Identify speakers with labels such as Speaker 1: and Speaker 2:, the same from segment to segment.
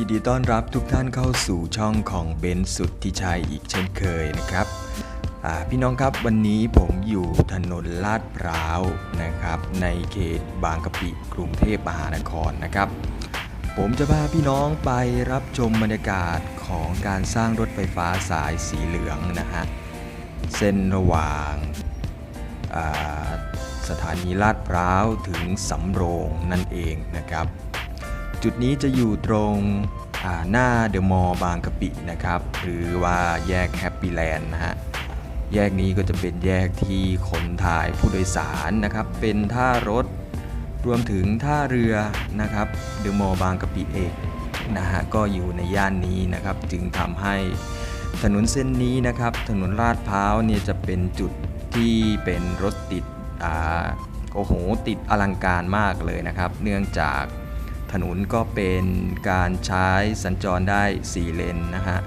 Speaker 1: ยินดีต้อนรับทุกท่านเข้าสู่ช่องของเบนสุดที่ชัยอีกเช่นเคยนะครับพี่น้องครับวันนี้ผมอยู่ถนนลาดพร้าวนะครับ ในเขตบางกะปิกรุงเทพมหานครนะครับ ผมจะพาพี่น้องไปรับชมบรรยากาศของการสร้างรถไฟฟ้าสายสีเหลืองนะฮะเส้นระหว่างสถานีลาดพร้าวถึงสำโรงนั่นเองนะครับ จุดนี้จะอยู่ตรงหน้าเดอะมอลล์บางกะปินะครับ หรือว่าแยกแฮปปี้แลนด์นะฮะแยกนี้ก็จะเป็นแยกที่ขนถ่ายผู้โดยสารนะครับ เป็นท่ารถรวมถึงท่าเรือนะครับเดอะมอลล์บางกะปิเอกนะฮะก็อยู่ในย่านนี้นะครับ จึงทำให้ถนนเส้นนี้นะครับ ถนนลาดพร้าวเนี่ยจะเป็นจุดที่เป็นรถติดอ่าโอ้โหติดอลังการมากเลยนะครับ เนื่องจาก ถนนก็เป็นการใช้สัญจรได้ 4 เลนนะฮะ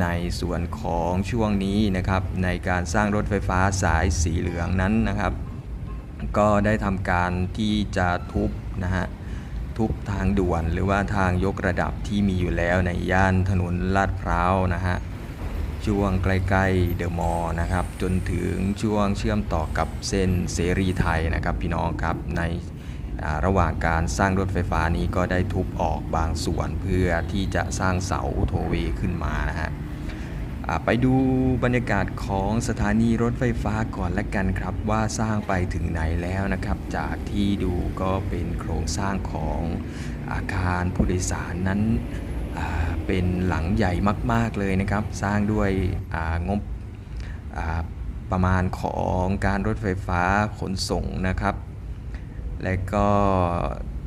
Speaker 1: ในส่วนของช่วงนี้นะครับในการสร้างรถไฟฟ้าสายสีเหลืองนั้นนะครับ ก็ได้ทำการที่จะทุบนะฮะทุบทางด่วนหรือว่าทางยกระดับที่มีอยู่แล้วในย่านถนนลาดพร้าวนะฮะช่วงใกล้ๆเดอะมอลล์นะครับ จนถึงช่วงเชื่อมต่อกับเส้นเสรีไทยนะครับพี่น้องครับใน ระหว่างการสร้างรถไฟฟ้านี้ก็ได้ทุบออกบางส่วนเพื่อที่จะสร้างเสาโทเวขึ้นมานะฮะไปดูบรรยากาศของสถานีรถไฟฟ้าก่อนละกันครับว่าสร้างไปถึงไหนแล้วนะครับ จากที่ดูก็เป็นโครงสร้างของอาคารผู้โดยสารนั้นเป็นหลังใหญ่มาก ๆเลยนะครับ สร้างด้วยงบประมาณของการรถไฟฟ้าขนส่งนะครับ และก็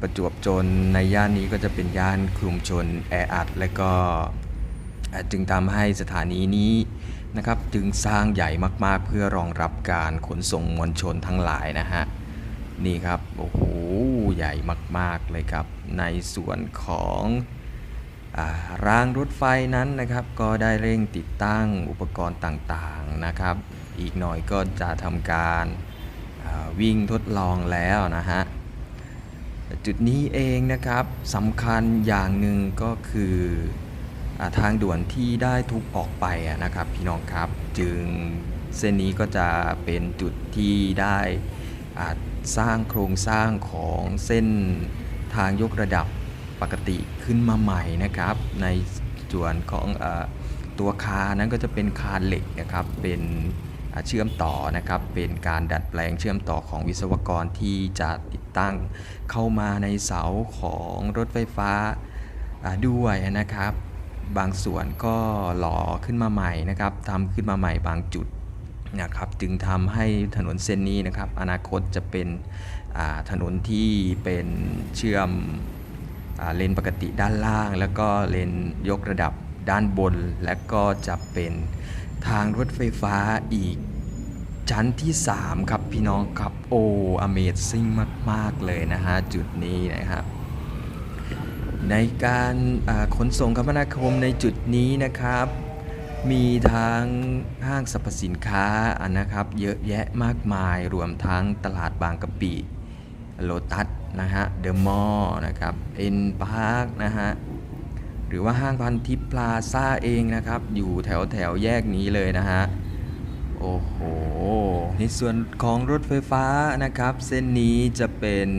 Speaker 1: ประจวบจนในย่านนี้ก็จะเป็นย่านคลุมชนแออัด และก็จึงทำให้สถานีนี้นะครับจึงสร้างใหญ่มากๆ เพื่อรองรับการขนส่งมวลชนทั้งหลายนะฮะนี่ครับโอ้โหใหญ่มากๆเลยครับ ในส่วนของรางรถไฟนั้นนะครับ ก็ได้เร่งติดตั้งอุปกรณ์ต่างๆนะครับ อีกหน่อยก็จะทำการ วิ่งทดลองแล้วนะฮะจุดนี้เองนะครับสำคัญอย่างหนึ่งก็คืออทางด่วนที่ได้ทุบออกไปนะครับ พี่น้องครับจึงเส้นนี้ก็จะเป็นจุดที่ได้สร้างโครงสร้างของเส้นทางยกระดับปกติขึ้นมาใหม่นะครับ ในส่วนของอตัวคานนั้นก็จะเป็นคานเหล็กนะครับเป็น เชื่อมต่อนะครับ เป็นการดัดแปลงเชื่อมต่อของวิศวกรที่จะติดตั้งเข้ามาในเสาของรถไฟฟ้าด้วยนะครับ บางส่วนก็หล่อขึ้นมาใหม่นะครับทำขึ้นมาใหม่บางจุดนะครับจึงทำให้ถนนเส้นนี้นะครับ อนาคตจะเป็นถนนที่เป็นเชื่อมอเลนปกติด้านล่าง แล้วก็เลนยกระดับด้านบน และก็จะเป็น ทางรถไฟฟ้าอีก ชั้นที่ 3 ครับพี่น้องครับ โอ้ Amazing มาก ๆ เลยนะฮะ จุดนี้นะครับ ในการขนส่งคมนาคมในจุดนี้นะครับ มีทั้งห้างสรรพสินค้าอะนะครับ เยอะแยะมากมายรวมทั้งตลาดบางกะปิโลตัสนะฮะเดอะมอลล์นะครับเอ็นพาร์คนะฮะ หรือว่าห้างพันทิพย์พลาซ่าเองนะครับ อยู่แถวแถวแยกนี้เลยนะฮะ โอ้โห ในส่วนของรถไฟฟ้านะครับ เส้นนี้จะเป็น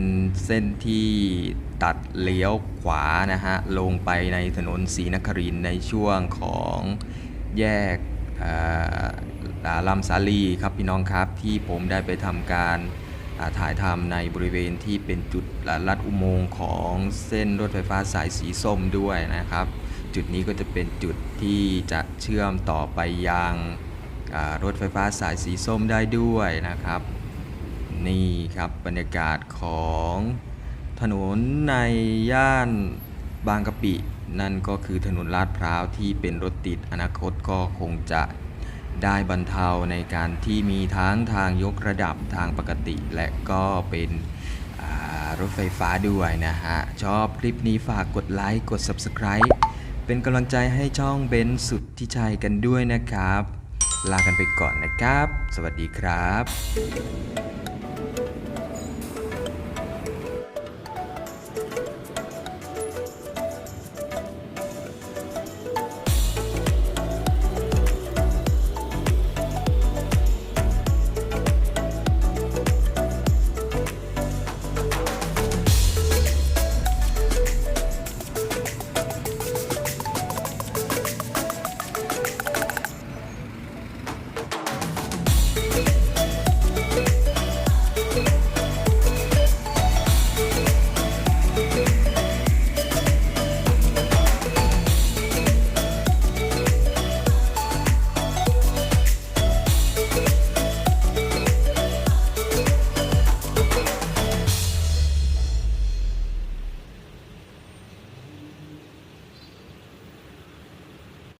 Speaker 1: เส้นที่ตัดเลี้ยวขวานะฮะ ลงไปในถนนศรีนครินในช่วงของแยกเอ่ออ่าลำสาลีครับพี่น้องครับที่ผมได้ไปทำการ ถ่ายทำในบริเวณที่เป็นจุดลัดอุโมงค์ของเส้นรถไฟฟ้าสายสีส้มด้วยนะครับ จุดนี้ก็จะเป็นจุดที่จะเชื่อมต่อไปยังรถไฟฟ้าสายสีส้มได้ด้วยนะครับ นี่ครับบรรยากาศของถนนในย่านบางกะปิ นั่นก็คือถนนลาดพร้าวที่เป็นรถติดอนาคตก็คงจะ ได้บรรเทาในการที่มีทั้งทางยกระดับทางปกติ และก็เป็นรถไฟฟ้าด้วยนะฮะ ชอบคลิปนี้ฝากกดไลค์ กด Subscribe เป็นกำลังใจให้ช่องเบนสุดที่ชัยกันด้วยนะครับ ลากันไปก่อนนะครับ สวัสดีครับ